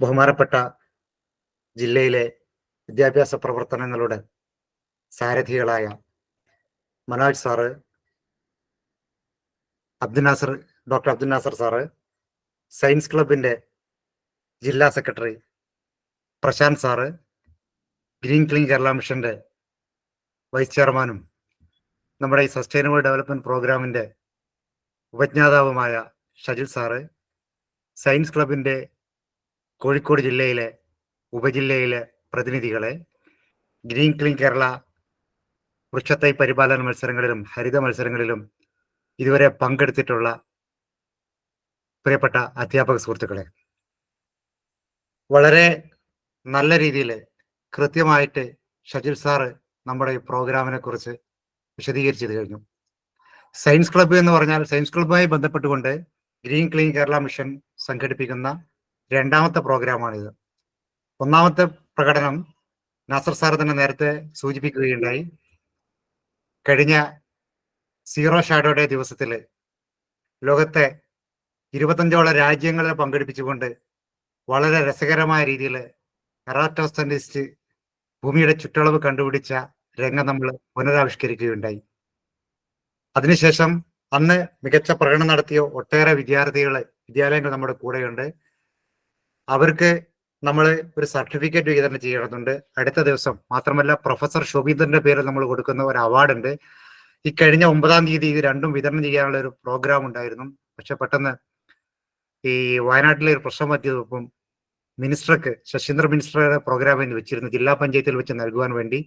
ബഹുമാനപ്പെട്ട ജില്ലയിലെ വിദ്യാഭ്യാസ പ്രവർത്തനങ്ങളുടെ സാരഥികളായ Manoj sir Abdul Nasser doctor Abdul Nasser sir science ക്ലബിന്റെ ജില്ലാ secretary Prashanth sir green clean Kerala മിഷന്റെ വൈസ് ചെയർമാനും നമ്മുടെ ഈ സസ്റ്റൈനബിൾ ഡെവലപ്മെന്റ് പ്രോഗ്രാമിന്റെ ഉപജ്ഞാതാവുമായ ഷജിൽ സാറ് സയൻസ് ക്ലബിന്റെ കോഴിക്കോട് ജില്ലയിലെ ഉപജില്ലയിലെ പ്രതിനിധികളെ ഗ്രീൻ ക്ലീൻ കേരള വൃക്ഷത്തൈ പരിപാലന മത്സരങ്ങളിലും ഹരിത മത്സരങ്ങളിലും ഇതുവരെ പങ്കെടുത്തിട്ടുള്ള പ്രിയപ്പെട്ട അധ്യാപക സുഹൃത്തുക്കളെ വളരെ നല്ല രീതിയിൽ കൃത്യമായിട്ട് ഷജിൽ സാറ് നമ്മുടെ ഈ പ്രോഗ്രാമിനെ കുറിച്ച് വിശദീകരിച്ചത് കഴിഞ്ഞു. സയൻസ് ക്ലബ്ബ് എന്ന് പറഞ്ഞാൽ സയൻസ് ക്ലബ്ബുമായി ബന്ധപ്പെട്ടുകൊണ്ട് ഗ്രീൻ ക്ലീൻ കേരള മിഷൻ സംഘടിപ്പിക്കുന്ന രണ്ടാമത്തെ പ്രോഗ്രാമാണിത്. ഒന്നാമത്തെ പ്രകടനം നാസർ സാർ തന്നെ നേരത്തെ സൂചിപ്പിക്കുകയുണ്ടായി. കഴിഞ്ഞ സീറോ ഷാഡോ ഡേ ദിവസത്തിൽ ലോകത്തെ ഇരുപത്തഞ്ചോളം രാജ്യങ്ങളെ പങ്കെടുപ്പിച്ചുകൊണ്ട് വളരെ രസകരമായ രീതിയിൽ എറാറ്റോസ്റ്റനിസ്റ്റ് ഭൂമിയുടെ ചുറ്റളവ് കണ്ടുപിടിച്ച രംഗം നമ്മൾ പുനരാവിഷ്കരിക്കുകയുണ്ടായി. അതിനുശേഷം അന്ന് മികച്ച പ്രകടനം നടത്തിയ ഒട്ടേറെ വിദ്യാർത്ഥികൾ വിദ്യാലയങ്ങൾ നമ്മുടെ കൂടെയുണ്ട്. അവർക്ക് നമ്മൾ ഒരു സർട്ടിഫിക്കറ്റ് വിതരണം ചെയ്യണമെന്നുണ്ട്. അടുത്ത ദിവസം മാത്രമല്ല പ്രൊഫസർ ശോഭീന്ദ്രന്റെ പേരിൽ നമ്മൾ കൊടുക്കുന്ന ഒരു അവാർഡ് ഉണ്ട്. ഈ കഴിഞ്ഞ ഒമ്പതാം തീയതി ഇത് രണ്ടും വിതരണം ചെയ്യാനുള്ള ഒരു പ്രോഗ്രാം ഉണ്ടായിരുന്നു. പക്ഷെ പെട്ടെന്ന് ഈ വയനാട്ടിലെ ഒരു പ്രശ്നം പറ്റിയതോടൊപ്പം മിനിസ്റ്റർക്ക് ശശീന്ദ്ര മിനിസ്റ്ററുടെ പ്രോഗ്രാമിന് വെച്ചിരുന്നു. ജില്ലാ പഞ്ചായത്തിൽ വെച്ച് നൽകുവാൻ വേണ്ടി.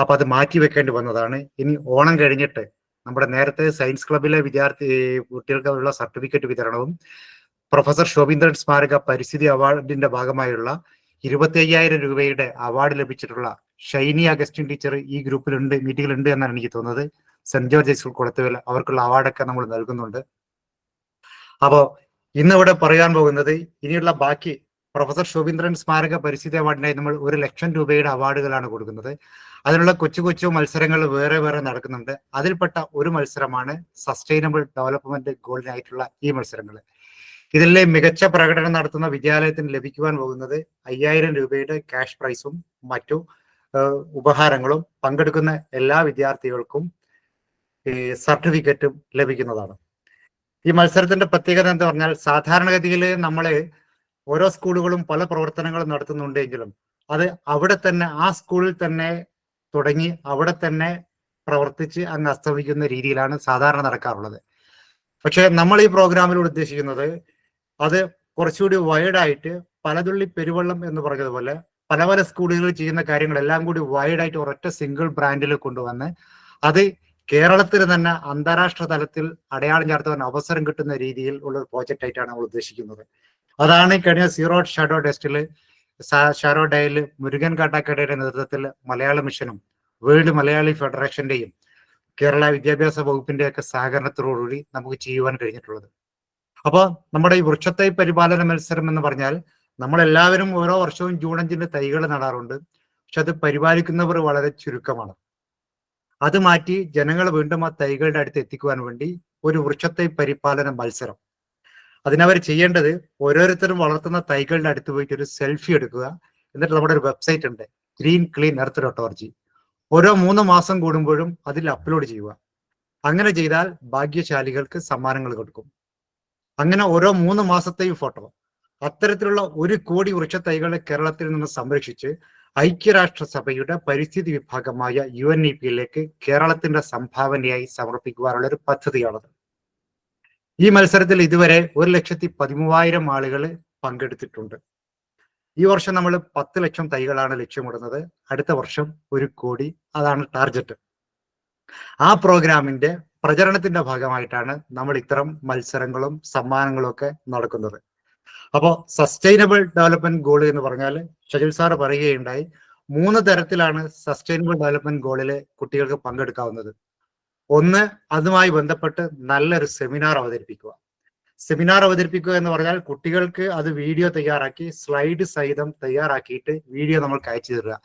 അപ്പൊ അത് മാറ്റി വെക്കേണ്ടി വന്നതാണ്. ഇനി ഓണം കഴിഞ്ഞിട്ട് നമ്മുടെ നേരത്തെ സയൻസ് ക്ലബിലെ വിദ്യാർത്ഥി കുട്ടികൾക്കുള്ള സർട്ടിഫിക്കറ്റ് വിതരണവും പ്രൊഫസർ ശോഭീന്ദ്രൻ സ്മാരക പരിസ്ഥിതി അവാർഡിന്റെ ഭാഗമായുള്ള ഇരുപത്തി അയ്യായിരം രൂപയുടെ അവാർഡ് ലഭിച്ചിട്ടുള്ള ഷൈനി അഗസ്റ്റിൻ ടീച്ചർ ഈ ഗ്രൂപ്പിലുണ്ട് മീറ്റിംഗിലുണ്ട് എന്നാണ് എനിക്ക് തോന്നുന്നത്. സെന്റ് ജോർജ് സ്കൂൾ കൊടുത്തുവിൽ അവർക്കുള്ള അവാർഡൊക്കെ നമ്മൾ നൽകുന്നുണ്ട്. അപ്പോ ഇന്നിവിടെ പറയാൻ പോകുന്നത് ഇനിയുള്ള ബാക്കി പ്രൊഫസർ ശോഭീന്ദ്രൻ സ്മാരക പരിസ്ഥിതി അവാർഡിനായി നമ്മൾ ഒരു ലക്ഷം രൂപയുടെ അവാർഡുകളാണ് കൊടുക്കുന്നത്. അതിനുള്ള കൊച്ചു കൊച്ചു മത്സരങ്ങൾ വേറെ വേറെ നടക്കുന്നുണ്ട്. അതിൽപ്പെട്ട ഒരു മത്സരമാണ് സസ്റ്റൈനബിൾ ഡെവലപ്മെന്റ് ഗോളിനായിട്ടുള്ള ഈ മത്സരങ്ങൾ. ഇതിലെ മികച്ച പ്രകടനം നടത്തുന്ന വിദ്യാലയത്തിന് ലഭിക്കുവാൻ പോകുന്നത് അയ്യായിരം രൂപയുടെ ക്യാഷ് പ്രൈസും മറ്റു ഉപഹാരങ്ങളും പങ്കെടുക്കുന്ന എല്ലാ വിദ്യാർത്ഥികൾക്കും സർട്ടിഫിക്കറ്റും ലഭിക്കുന്നതാണ്. ഈ മത്സരത്തിന്റെ പ്രത്യേകത എന്ന് പറഞ്ഞാൽ സാധാരണഗതിയിൽ നമ്മൾ ഓരോ സ്കൂളുകളും പല പ്രവർത്തനങ്ങളും നടത്തുന്നുണ്ടെങ്കിലും അത് അവിടെ തന്നെ ആ സ്കൂളിൽ തന്നെ തുടങ്ങി അവിടെ തന്നെ പ്രവർത്തിച്ച് അങ്ങ് അസ്തമിക്കുന്ന രീതിയിലാണ് സാധാരണ നടക്കാറുള്ളത്. പക്ഷെ നമ്മൾ ഈ പ്രോഗ്രാമിലൂടെ ഉദ്ദേശിക്കുന്നത് അത് കുറച്ചുകൂടി വൈഡായിട്ട് പലതുള്ളി പെരുവെള്ളം എന്ന് പറഞ്ഞതുപോലെ പല പല സ്കൂളുകളിൽ ചെയ്യുന്ന കാര്യങ്ങളെല്ലാം കൂടി വൈഡായിട്ട് ഒരൊറ്റ സിംഗിൾ ബ്രാൻഡിൽ കൊണ്ടുവന്ന് അത് കേരളത്തിന് തന്നെ അന്താരാഷ്ട്ര തലത്തിൽ അടയാളം ചേർത്തുവാൻ അവസരം കിട്ടുന്ന രീതിയിൽ ഉള്ള ഒരു പ്രോജക്റ്റ് ആയിട്ടാണ് നമ്മൾ ഉദ്ദേശിക്കുന്നത്. അതാണ് കഴിഞ്ഞ സീറോ ഷാഡോ ടെസ്റ്റിൽ ഷാരോ ഡേയിൽ മുരുകൻ കാട്ടാക്കടയുടെ നേതൃത്വത്തിൽ മലയാള മിഷനും വേൾഡ് മലയാളി ഫെഡറേഷന്റെയും കേരള വിദ്യാഭ്യാസ വകുപ്പിന്റെയൊക്കെ സഹകരണത്തോടുകൂടി നമുക്ക് ചെയ്യുവാൻ കഴിഞ്ഞിട്ടുള്ളത്. അപ്പോൾ നമ്മുടെ ഈ വൃക്ഷത്തൈ പരിപാലന മത്സരം എന്ന് പറഞ്ഞാൽ നമ്മൾ എല്ലാവരും ഓരോ വർഷവും ജൂൺ അഞ്ചിന്റെ തൈകൾ നടാറുണ്ട്. പക്ഷെ അത് പരിപാലിക്കുന്നവർ വളരെ ചുരുക്കമാണ്. അത് മാറ്റി ജനങ്ങൾ വീണ്ടും ആ തൈകളുടെ അടുത്ത് എത്തിക്കുവാൻ വേണ്ടി ഒരു വൃക്ഷത്തൈ പരിപാലന മത്സരം. അതിനവർ ചെയ്യേണ്ടത് ഓരോരുത്തരും വളർത്തുന്ന തൈകളുടെ അടുത്ത് പോയിട്ട് ഒരു സെൽഫി എടുക്കുക. എന്നിട്ട് നമ്മുടെ ഒരു വെബ്സൈറ്റ് ഉണ്ട്. Green clean earth dot org ഓരോ മൂന്ന് മാസം കൂടുമ്പോഴും അതിൽ അപ്ലോഡ് ചെയ്യുക. അങ്ങനെ ചെയ്താൽ ഭാഗ്യശാലികൾക്ക് സമ്മാനങ്ങൾ കൊടുക്കും. അങ്ങനെ ഓരോ മൂന്ന് മാസത്തെയും ഫോട്ടോ അത്തരത്തിലുള്ള ഒരു കോടി വൃക്ഷത്തൈകളെ കേരളത്തിൽ നിന്ന് സംരക്ഷിച്ച് ഐക്യരാഷ്ട്രസഭയുടെ പരിസ്ഥിതി വിഭാഗമായ യു എൻ ഇ പിയിലേക്ക് കേരളത്തിന്റെ സംഭാവനയായി സമർപ്പിക്കുവാനുള്ള ഒരു പദ്ധതിയാണത്. ഈ മത്സരത്തിൽ ഇതുവരെ ഒരു ലക്ഷത്തി പതിമൂവായിരം ആളുകൾ പങ്കെടുത്തിട്ടുണ്ട്. ഈ വർഷം നമ്മൾ പത്ത് ലക്ഷം തൈകളാണ് ലക്ഷ്യമിടുന്നത്. അടുത്ത വർഷം ഒരു കോടി അതാണ് ടാർഗറ്റ് ആ പ്രോഗ്രാമിന്റെ പ്രചരണത്തിന്റെ ഭാഗമായിട്ടാണ് നമ്മൾ ഇത്തരം മത്സരങ്ങളും സമ്മാനങ്ങളും ഒക്കെ നടക്കുന്നത്. അപ്പോൾ സസ്റ്റൈനബിൾ ഡെവലപ്മെന്റ് ഗോൾ എന്ന് പറഞ്ഞാൽ ഷജിൽ സാർ പറയുകയുണ്ടായി മൂന്ന് തരത്തിലാണ് സസ്റ്റൈനബിൾ ഡെവലപ്മെന്റ് ഗോളിൽ കുട്ടികൾക്ക് പങ്കെടുക്കാവുന്നത്. ഒന്ന് അതുമായി ബന്ധപ്പെട്ട് നല്ലൊരു സെമിനാർ അവതരിപ്പിക്കുക. സെമിനാർ അവതരിപ്പിക്കുക എന്ന് പറഞ്ഞാൽ കുട്ടികൾക്ക് അത് വീഡിയോ തയ്യാറാക്കി സ്ലൈഡ് സഹിതം തയ്യാറാക്കിയിട്ട് വീഡിയോ നമ്മൾ അയച്ചു തരിക.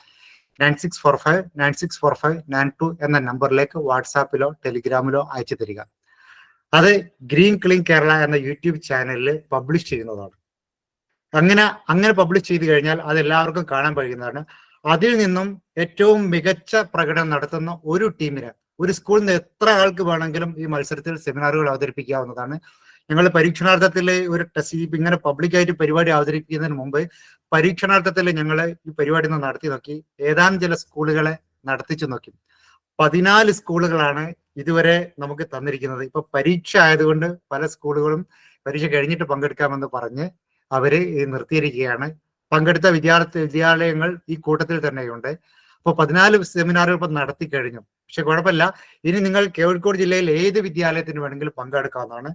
Nine six four five nine six four five nine two എന്ന നമ്പറിലേക്ക് വാട്സാപ്പിലോ ടെലിഗ്രാമിലോ അയച്ചു തരിക. അത് ഗ്രീൻ ക്ലീൻ കേരള എന്ന യൂട്യൂബ് ചാനലിൽ പബ്ലിഷ് ചെയ്യുന്നതാണ്. അങ്ങനെ അങ്ങനെ പബ്ലിഷ് ചെയ്ത് കഴിഞ്ഞാൽ അത് എല്ലാവർക്കും കാണാൻ കഴിയുന്നതാണ് അതിൽ നിന്നും ഏറ്റവും മികച്ച പ്രകടനം നടത്തുന്ന ഒരു ടീമിന് ഒരു സ്കൂളിൽ നിന്ന് എത്ര ആൾക്ക് വേണമെങ്കിലും ഈ മത്സരത്തിൽ സെമിനാറുകൾ അവതരിപ്പിക്കാവുന്നതാണ്. ഞങ്ങൾ പരീക്ഷണാർത്ഥത്തിൽ ഒരു ടെസ്റ്റ് ഇങ്ങനെ പബ്ലിക്കായിട്ട് പരിപാടി അവതരിപ്പിക്കുന്നതിന് മുമ്പ് പരീക്ഷണാർത്ഥത്തിൽ ഞങ്ങൾ ഈ പരിപാടി ഒന്ന് നടത്തി നോക്കി. ഏതാനും ചില സ്കൂളുകളെ നടത്തിച്ചു നോക്കി. പതിനാല് സ്കൂളുകളാണ് ഇതുവരെ നമുക്ക് തന്നിരിക്കുന്നത്. ഇപ്പൊ പരീക്ഷ ആയതുകൊണ്ട് പല സ്കൂളുകളും പരീക്ഷ കഴിഞ്ഞിട്ട് പങ്കെടുക്കാമെന്ന് പറഞ്ഞ് അവർ നിർത്തിയിരിക്കുകയാണ്. പങ്കെടുത്ത വിദ്യാർത്ഥി വിദ്യാലയങ്ങൾ ഈ കൂട്ടത്തിൽ തന്നെയുണ്ട്. അപ്പോൾ പതിനാല് സെമിനാറുകൾ ഇപ്പൊ നടത്തി കഴിഞ്ഞു. പക്ഷെ കുഴപ്പമില്ല. ഇനി നിങ്ങൾ കോഴിക്കോട് ജില്ലയിൽ ഏത് വിദ്യാലയത്തിന് വേണമെങ്കിലും പങ്കെടുക്കാവുന്നതാണ്.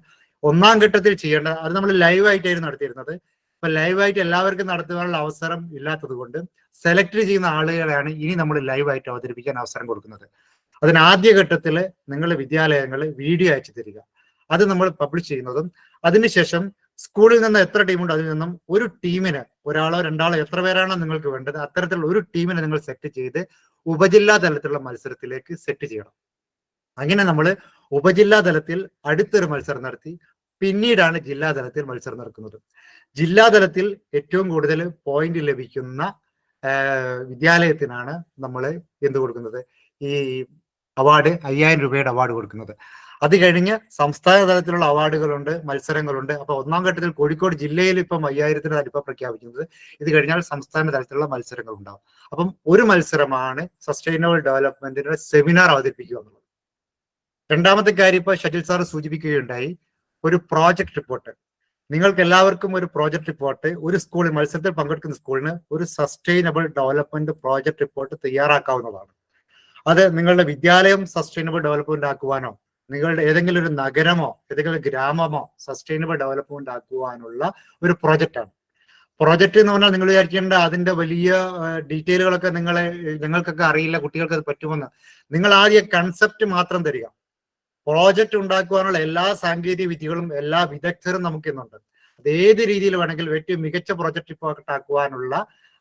ഒന്നാം ഘട്ടത്തിൽ ചെയ്യേണ്ടത് അത് നമ്മൾ ലൈവായിട്ടായിരുന്നു നടത്തിയിരുന്നത്. അപ്പൊ ലൈവായിട്ട് എല്ലാവർക്കും നടത്തുവാനുള്ള അവസരം ഇല്ലാത്തത് കൊണ്ട് സെലക്ട് ചെയ്യുന്ന ആളുകളെയാണ് ഇനി നമ്മൾ ലൈവായിട്ട് അവതരിപ്പിക്കാൻ അവസരം കൊടുക്കുന്നത്. അതിന് ആദ്യ ഘട്ടത്തിൽ നിങ്ങളുടെ വിദ്യാലയങ്ങൾ വീഡിയോ അയച്ചു തരിക. അത് നമ്മൾ പബ്ലിഷ് ചെയ്യുന്നതും അതിനുശേഷം സ്കൂളിൽ നിന്ന് എത്ര ടീമുണ്ട് അതിൽ നിന്നും ഒരു ടീമിന് ഒരാളോ രണ്ടാളോ എത്ര പേരാണോ നിങ്ങൾക്ക് വേണ്ടത് അത്തരത്തിലുള്ള ഒരു ടീമിനെ നിങ്ങൾ സെറ്റ് ചെയ്ത് ഉപജില്ലാ തലത്തിലുള്ള മത്സരത്തിലേക്ക് സെറ്റ് ചെയ്യണം. അങ്ങനെ നമ്മൾ ഉപജില്ലാ തലത്തിൽ അടുത്തൊരു മത്സരം നടത്തി പിന്നീടാണ് ജില്ലാതലത്തിൽ മത്സരം നടക്കുന്നത്. ജില്ലാതലത്തിൽ ഏറ്റവും കൂടുതൽ പോയിന്റ് ലഭിക്കുന്ന വിദ്യാലയത്തിനാണ് നമ്മൾ എന്ത് കൊടുക്കുന്നത്? ഈ അവാർഡ് അയ്യായിരം രൂപയുടെ അവാർഡ് കൊടുക്കുന്നത്. അത് കഴിഞ്ഞ് സംസ്ഥാന തലത്തിലുള്ള അവാർഡുകളുണ്ട് മത്സരങ്ങളുണ്ട്. അപ്പൊ ഒന്നാം ഘട്ടത്തിൽ കോഴിക്കോട് ജില്ലയിൽ ഇപ്പം അയ്യായിരത്തിന് തലപ്പ പ്രഖ്യാപിക്കുന്നത്. ഇത് കഴിഞ്ഞാൽ സംസ്ഥാന തലത്തിലുള്ള മത്സരങ്ങൾ ഉണ്ടാവും അപ്പം ഒരു മത്സരമാണ് സസ്റ്റൈനബിൾ ഡെവലപ്മെന്റിന്റെ സെമിനാർ അവതരിപ്പിക്കുക എന്നുള്ളത്. രണ്ടാമത്തെ കാര്യം ഇപ്പൊ ഷട്ടിൽ സാർ സൂചിപ്പിക്കുകയുണ്ടായി. ഒരു പ്രോജക്റ്റ് റിപ്പോർട്ട് നിങ്ങൾക്ക് എല്ലാവർക്കും ഒരു പ്രോജക്റ്റ് റിപ്പോർട്ട് ഒരു സ്കൂളിൽ മത്സരത്തിൽ പങ്കെടുക്കുന്ന സ്കൂളിന് ഒരു സസ്റ്റൈനബിൾ ഡെവലപ്മെന്റ് പ്രോജക്റ്റ് റിപ്പോർട്ട് തയ്യാറാക്കാവുന്നതാണ്. അത് നിങ്ങളുടെ വിദ്യാലയം സസ്റ്റൈനബിൾ ഡെവലപ്മെന്റ് ആക്കുവാനോ നിങ്ങളുടെ ഏതെങ്കിലും ഒരു നഗരമോ ഏതെങ്കിലും ഗ്രാമമോ സസ്റ്റൈനബിൾ ഡെവലപ്മെന്റ് ആക്കുവാനുള്ള ഒരു പ്രോജക്റ്റാണ് പ്രോജക്റ്റ് എന്ന് പറഞ്ഞാൽ നിങ്ങൾ വിചാരിക്കേണ്ട അതിന്റെ വലിയ ഡീറ്റെയിലുകളൊക്കെ നിങ്ങളെ നിങ്ങൾക്കൊക്കെ അറിയില്ല കുട്ടികൾക്ക് അത് പറ്റുമെന്ന്. നിങ്ങൾ ആദ്യം കൺസെപ്റ്റ് മാത്രം തരിക. പ്രോജക്റ്റ് ഉണ്ടാക്കുവാനുള്ള എല്ലാ സാങ്കേതിക വിദ്യകളും എല്ലാ വിദഗ്ധരും നമുക്ക് ഇന്നുണ്ട് അത് ഏത് രീതിയിൽ വേണമെങ്കിലും ഏറ്റവും മികച്ച പ്രോജക്റ്റ് ഇപ്പോൾ ആക്കുവാനുള്ള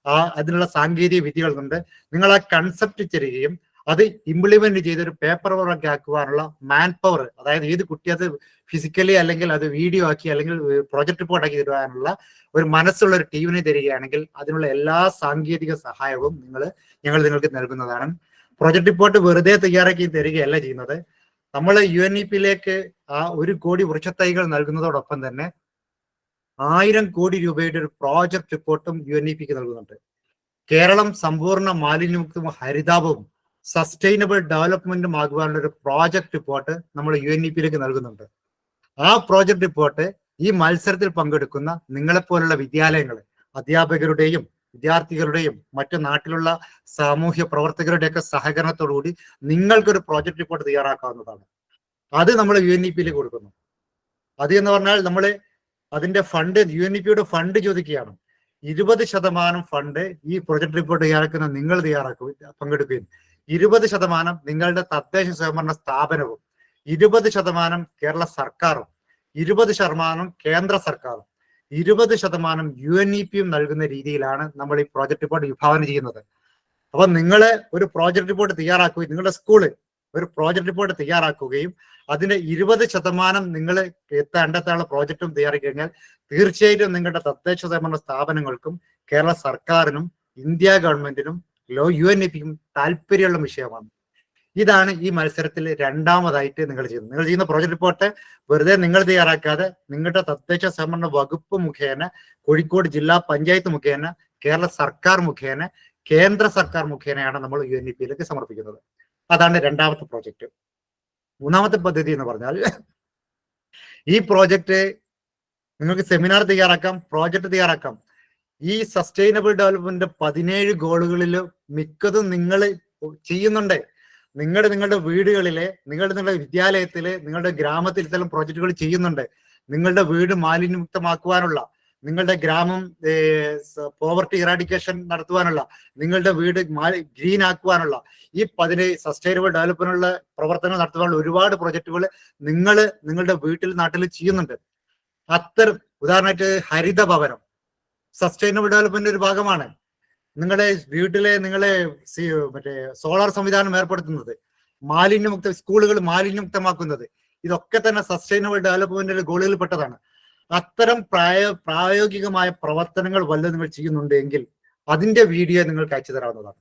ആ അതിനുള്ള സാങ്കേതിക വിദ്യകൾ ഉണ്ട് നിങ്ങൾ ആ കൺസെപ്റ്റ് തരികയും അത് ഇംപ്ലിമെന്റ് ചെയ്ത് ഒരു പേപ്പർ വർക്ക് ആക്കുവാനുള്ള മാൻ പവർ അതായത് ഏത് കുട്ടി അത് ഫിസിക്കലി അല്ലെങ്കിൽ അത് വീഡിയോ ആക്കി അല്ലെങ്കിൽ പ്രോജക്റ്റ് റിപ്പോർട്ട് ആക്കി തരുവാനുള്ള ഒരു മനസ്സുള്ള ഒരു ടീമിനെ തരികയാണെങ്കിൽ അതിനുള്ള എല്ലാ സാങ്കേതിക സഹായവും നിങ്ങൾ ഞങ്ങൾ നിങ്ങൾക്ക് നൽകുന്നതാണ്. പ്രോജക്റ്റ് റിപ്പോർട്ട് വെറുതെ തയ്യാറാക്കി തരികയല്ല ചെയ്യുന്നത്. നമ്മൾ യു എൻ ഇ പിയിലേക്ക് ആ ഒരു കോടി വൃക്ഷത്തൈകൾ നൽകുന്നതോടൊപ്പം തന്നെ ആയിരം കോടി രൂപയുടെ ഒരു പ്രോജക്റ്റ് റിപ്പോർട്ടും യു എൻ ഇ പിക്ക് നൽകുന്നുണ്ട്. കേരളം സമ്പൂർണ മാലിന്യമുക്തവും ഹരിതാപവും സസ്റ്റൈനബിൾ ഡെവലപ്മെന്റും ആകുവാനുള്ള ഒരു പ്രോജക്റ്റ് റിപ്പോർട്ട് നമ്മൾ യു എൻ ഇ പിയിലേക്ക് നൽകുന്നുണ്ട്. ആ പ്രോജക്റ്റ് റിപ്പോർട്ട് ഈ മത്സരത്തിൽ പങ്കെടുക്കുന്ന നിങ്ങളെപ്പോലുള്ള വിദ്യാലയങ്ങൾ അധ്യാപകരുടെയും വിദ്യാർത്ഥികളുടെയും മറ്റു നാട്ടിലുള്ള സാമൂഹ്യ പ്രവർത്തകരുടെയൊക്കെ സഹകരണത്തോടുകൂടി നിങ്ങൾക്കൊരു പ്രോജക്റ്റ് റിപ്പോർട്ട് തയ്യാറാക്കാവുന്നതാണ്. അത് നമ്മൾ യു എൻ ഇ പിയിൽ കൊടുക്കുന്നു. അത് എന്ന് പറഞ്ഞാൽ നമ്മൾ അതിന്റെ ഫണ്ട് യു എൻ ഇ പിയുടെ ഫണ്ട് ചോദിക്കുകയാണ്. ഇരുപത് ശതമാനം ഫണ്ട് ഈ പ്രൊജക്ട് റിപ്പോർട്ട് തയ്യാറാക്കുന്ന നിങ്ങൾ തയ്യാറാക്കുക പങ്കെടുക്കുകയും. ഇരുപത് ശതമാനം നിങ്ങളുടെ തദ്ദേശ സ്വയംഭരണ സ്ഥാപനവും ഇരുപത് ശതമാനം കേരള സർക്കാരും ഇരുപത് ശതമാനം കേന്ദ്ര സർക്കാരും. ഇരുപത് ശതമാനം യു എൻ ഇ പിയും നൽകുന്ന രീതിയിലാണ് നമ്മൾ ഈ പ്രോജക്ട് റിപ്പോർട്ട് വിഭാവനം ചെയ്യുന്നത്. അപ്പൊ നിങ്ങൾ ഒരു പ്രോജക്ട് റിപ്പോർട്ട് തയ്യാറാക്കുകയും നിങ്ങളുടെ സ്കൂൾ ഒരു പ്രോജക്ട് റിപ്പോർട്ട് തയ്യാറാക്കുകയും അതിന്റെ ഇരുപത് ശതമാനം നിങ്ങൾ എത്തേണ്ടത്തുള്ള പ്രോജക്റ്റും തയ്യാറാക്കി കഴിഞ്ഞാൽ തീർച്ചയായിട്ടും നിങ്ങളുടെ തദ്ദേശ സ്വയംഭരണ സ്ഥാപനങ്ങൾക്കും കേരള സർക്കാരിനും ഇന്ത്യ ഗവൺമെന്റിനും ലോ യു എൻ ഇ പിക്കും താല്പര്യമുള്ള വിഷയമാണ്. ഇതാണ് ഈ മത്സരത്തിൽ രണ്ടാമതായിട്ട് നിങ്ങൾ ചെയ്യുന്നത്. നിങ്ങൾ ചെയ്യുന്ന പ്രോജക്ട് റിപ്പോർട്ട് വെറുതെ നിങ്ങൾ തയ്യാറാക്കാതെ നിങ്ങളുടെ തദ്ദേശ സംവരണ വകുപ്പ് മുഖേന കോഴിക്കോട് ജില്ലാ പഞ്ചായത്ത് മുഖേന കേരള സർക്കാർ മുഖേന കേന്ദ്ര സർക്കാർ മുഖേനയാണ് നമ്മൾ യു എൻ ഇ പിയിലേക്ക് സമർപ്പിക്കുന്നത്. അതാണ് രണ്ടാമത്തെ പ്രോജക്റ്റ് മൂന്നാമത്തെ പദ്ധതി എന്ന് പറഞ്ഞാൽ ഈ പ്രോജക്റ്റ് നിങ്ങൾക്ക് സെമിനാർ തയ്യാറാക്കാം പ്രോജക്റ്റ് തയ്യാറാക്കാം. ഈ സസ്റ്റൈനബിൾ ഡെവലപ്മെന്റ് പതിനേഴ് ഗോളുകളിൽ മിക്കതും നിങ്ങൾ ചെയ്യുന്നുണ്ട്. നിങ്ങളുടെ നിങ്ങളുടെ വീടുകളിലെ നിങ്ങളുടെ നിങ്ങളുടെ വിദ്യാലയത്തിൽ നിങ്ങളുടെ ഗ്രാമത്തിൽ ഇത്തരം പ്രോജക്റ്റുകൾ ചെയ്യുന്നുണ്ട്. നിങ്ങളുടെ വീട് മാലിന്യമുക്തമാക്കുവാനുള്ള നിങ്ങളുടെ ഗ്രാമം പോവർട്ടി ഇറാഡിക്കേഷൻ നടത്തുവാനുള്ള നിങ്ങളുടെ വീട് ഗ്രീൻ ആക്കുവാനുള്ള ഈ പതിന് സസ്റ്റൈനബിൾ ഡെവലപ്മെന്റിനുള്ള പ്രവർത്തനങ്ങൾ നടത്തുവാനുള്ള ഒരുപാട് പ്രൊജക്ടുകൾ നിങ്ങൾ നിങ്ങളുടെ വീട്ടിൽ നാട്ടിൽ ചെയ്യുന്നുണ്ട്. അത്തരം ഉദാഹരണമായിട്ട് ഹരിത ഭവനം സസ്റ്റൈനബിൾ ഡെവലപ്മെന്റ് ഒരു ഭാഗമാണ്. നിങ്ങളുടെ വീട്ടിലെ നിങ്ങളെ മറ്റേ സോളാർ സംവിധാനം ഏർപ്പെടുത്തുന്നത് മാലിന്യമുക്ത സ്കൂളുകൾ മാലിന്യമുക്തമാക്കുന്നത് ഇതൊക്കെ തന്നെ സസ്റ്റൈനബിൾ ഡെവലപ്മെന്റിന്റെ ഗോളുകളിൽ പെട്ടതാണ് അത്തരം പ്രായ പ്രായോഗികമായ പ്രവർത്തനങ്ങൾ വല്ലതും നിങ്ങൾ ചെയ്യുന്നുണ്ടെങ്കിൽ അതിന്റെ വീഡിയോ നിങ്ങൾക്ക് അയച്ചു തരാവുന്നതാണ്.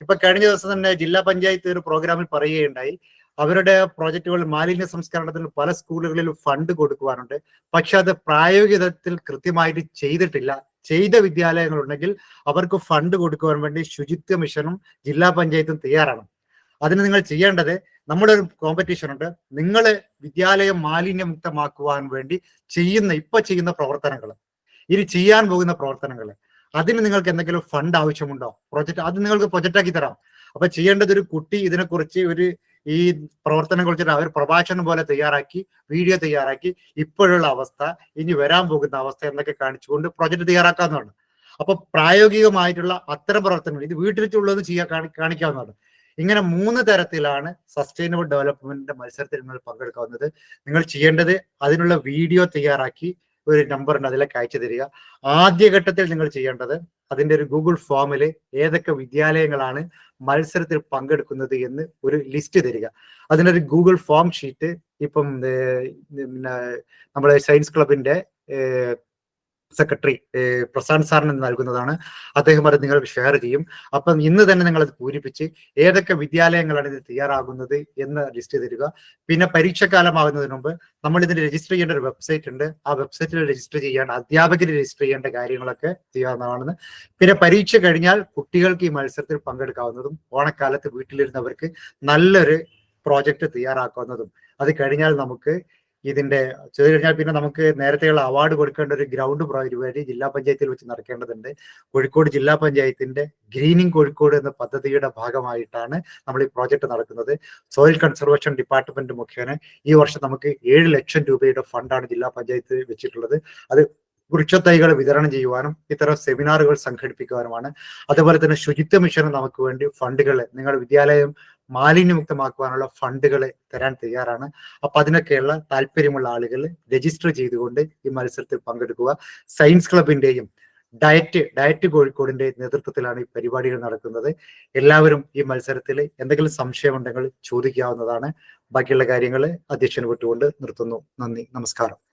ഇപ്പൊ കഴിഞ്ഞ ദിവസം തന്നെ ജില്ലാ പഞ്ചായത്ത് ഒരു പ്രോഗ്രാമിൽ പറയുകയുണ്ടായി അവരുടെ പ്രോജക്റ്റുകൾ മാലിന്യ സംസ്കരണത്തിന് പല സ്കൂളുകളിലും ഫണ്ട് കൊടുക്കുവാനുണ്ട് പക്ഷെ അത് പ്രായോഗികതത്തിൽ കൃത്യമായിട്ട് ചെയ്തിട്ടില്ല. ചെയ്ത വിദ്യാലയങ്ങളുണ്ടെങ്കിൽ അവർക്ക് ഫണ്ട് കൊടുക്കുവാൻ വേണ്ടി ശുചിത്വ മിഷനും ജില്ലാ പഞ്ചായത്തും തയ്യാറാണ് അതിന് നിങ്ങൾ ചെയ്യേണ്ടത് നമ്മുടെ ഒരു കോമ്പറ്റീഷൻ ഉണ്ട്. നിങ്ങൾ വിദ്യാലയം മാലിന്യമുക്തമാക്കുവാൻ വേണ്ടി ചെയ്യുന്ന ഇപ്പൊ ചെയ്യുന്ന പ്രവർത്തനങ്ങൾ ഇനി ചെയ്യാൻ പോകുന്ന പ്രവർത്തനങ്ങൾ അതിന് നിങ്ങൾക്ക് എന്തെങ്കിലും ഫണ്ട് ആവശ്യമുണ്ടോ? പ്രൊജക്ട് അത് നിങ്ങൾക്ക് പ്രൊജക്റ്റ് ആക്കി തരാം. അപ്പൊ ചെയ്യേണ്ടത് ഒരു കുട്ടി ഇതിനെക്കുറിച്ച് ഒരു ഈ പ്രവർത്തനം കുറിച്ചിട്ട് അവർ പ്രഭാഷണം പോലെ തയ്യാറാക്കി വീഡിയോ തയ്യാറാക്കി. ഇപ്പോഴുള്ള അവസ്ഥ ഇനി വരാൻ പോകുന്ന അവസ്ഥ എന്നൊക്കെ കാണിച്ചുകൊണ്ട് പ്രൊജക്ട് തയ്യാറാക്കാവുന്നതാണ്. അപ്പൊ പ്രായോഗികമായിട്ടുള്ള അത്തരം പ്രവർത്തനങ്ങൾ ഇത് വീട്ടിൽ വെച്ചുള്ളത് ചെയ്യാൻ കാണി കാണിക്കാവുന്നതാണ്. ഇങ്ങനെ മൂന്ന് തരത്തിലാണ് സസ്റ്റൈനബിൾ ഡെവലപ്മെന്റിന്റെ മത്സരത്തിൽ നിങ്ങൾ പങ്കെടുക്കാവുന്നത്. നിങ്ങൾ ചെയ്യേണ്ടത് അതിനുള്ള വീഡിയോ തയ്യാറാക്കി ഒരു നമ്പർ ഉണ്ട് അതിലേക്ക് അയച്ചു തരിക. ആദ്യഘട്ടത്തിൽ നിങ്ങൾ ചെയ്യേണ്ടത് അതിന്റെ ഒരു ഗൂഗിൾ ഫോമിൽ ഏതൊക്കെ വിദ്യാലയങ്ങളാണ് മത്സരത്തിൽ പങ്കെടുക്കുന്നത് എന്ന് ഒരു ലിസ്റ്റ് തരിക. അതിനൊരു ഗൂഗിൾ ഫോം ഷീറ്റ് ഇപ്പം നമ്മുടെ സയൻസ് ക്ലബിന്റെ സെക്രട്ടറി പ്രശാന്ത് സാറിന് നൽകുന്നതാണ്. അദ്ദേഹം അത് നിങ്ങൾക്ക് ഷെയർ ചെയ്യും. അപ്പം ഇന്ന് തന്നെ നിങ്ങൾ അത് പൂരിപ്പിച്ച് ഏതൊക്കെ വിദ്യാലയങ്ങളാണ് ഇത് തയ്യാറാകുന്നത് എന്ന് ലിസ്റ്റ് തരിക പിന്നെ പരീക്ഷക്കാലമാകുന്നതിന് മുമ്പ് നമ്മൾ ഇതിന് രജിസ്റ്റർ ചെയ്യേണ്ട ഒരു വെബ്സൈറ്റ് ഉണ്ട്. ആ വെബ്സൈറ്റിൽ രജിസ്റ്റർ ചെയ്യാൻ അധ്യാപകർ രജിസ്റ്റർ ചെയ്യേണ്ട കാര്യങ്ങളൊക്കെ ചെയ്യാവുന്നതാണ്. പിന്നെ പരീക്ഷ കഴിഞ്ഞാൽ കുട്ടികൾക്ക് ഈ മത്സരത്തിൽ പങ്കെടുക്കാവുന്നതും ഓണക്കാലത്ത് വീട്ടിലിരുന്നവർക്ക് നല്ലൊരു പ്രോജക്റ്റ് തയ്യാറാക്കുന്നതും അത് കഴിഞ്ഞാൽ നമുക്ക് ഇതിന്റെ ചെയ്തു കഴിഞ്ഞാൽ പിന്നെ നമുക്ക് നേരത്തെയുള്ള അവാർഡ് കൊടുക്കേണ്ട ഒരു ഗ്രൗണ്ട് പരിപാടി ജില്ലാ പഞ്ചായത്തിൽ വെച്ച് നടക്കേണ്ടതുണ്ട്. കോഴിക്കോട് ജില്ലാ പഞ്ചായത്തിന്റെ ഗ്രീനിങ് കോഴിക്കോട് എന്ന പദ്ധതിയുടെ ഭാഗമായിട്ടാണ് നമ്മൾ ഈ പ്രോജക്റ്റ് നടക്കുന്നത്. സോയിൽ കൺസർവേഷൻ ഡിപ്പാർട്ട്മെന്റ് മുഖേന ഈ വർഷം നമുക്ക് ഏഴ് ലക്ഷം രൂപയുടെ ഫണ്ടാണ് ജില്ലാ പഞ്ചായത്ത് വെച്ചിട്ടുള്ളത്. അത് വൃക്ഷത്തൈകൾ വിതരണം ചെയ്യുവാനും ഇത്തരം സെമിനാറുകൾ സംഘടിപ്പിക്കുവാനുമാണ്. അതുപോലെ തന്നെ ശുചിത്വ മിഷന് നമുക്ക് വേണ്ടി ഫണ്ടുകൾ നിങ്ങളുടെ വിദ്യാലയം മാലിന്യമുക്തമാക്കുവാനുള്ള ഫണ്ടുകൾ തരാൻ തയ്യാറാണ്. അപ്പൊ അതിനൊക്കെയുള്ള താല്പര്യമുള്ള ആളുകൾ രജിസ്റ്റർ ചെയ്തുകൊണ്ട് ഈ മത്സരത്തിൽ പങ്കെടുക്കുക. സയൻസ് ക്ലബിന്റെയും ഡയറ്റ് ഡയറ്റ് കോഴിക്കോടിന്റെ നേതൃത്വത്തിലാണ് ഈ പരിപാടികൾ നടക്കുന്നത്. എല്ലാവരും ഈ മത്സരത്തിൽ എന്തെങ്കിലും സംശയമുണ്ടെങ്കിൽ ചോദിക്കാവുന്നതാണ്. ബാക്കിയുള്ള കാര്യങ്ങൾ അധ്യക്ഷന് വിട്ടുകൊണ്ട് നിർത്തുന്നു. നന്ദി. നമസ്കാരം.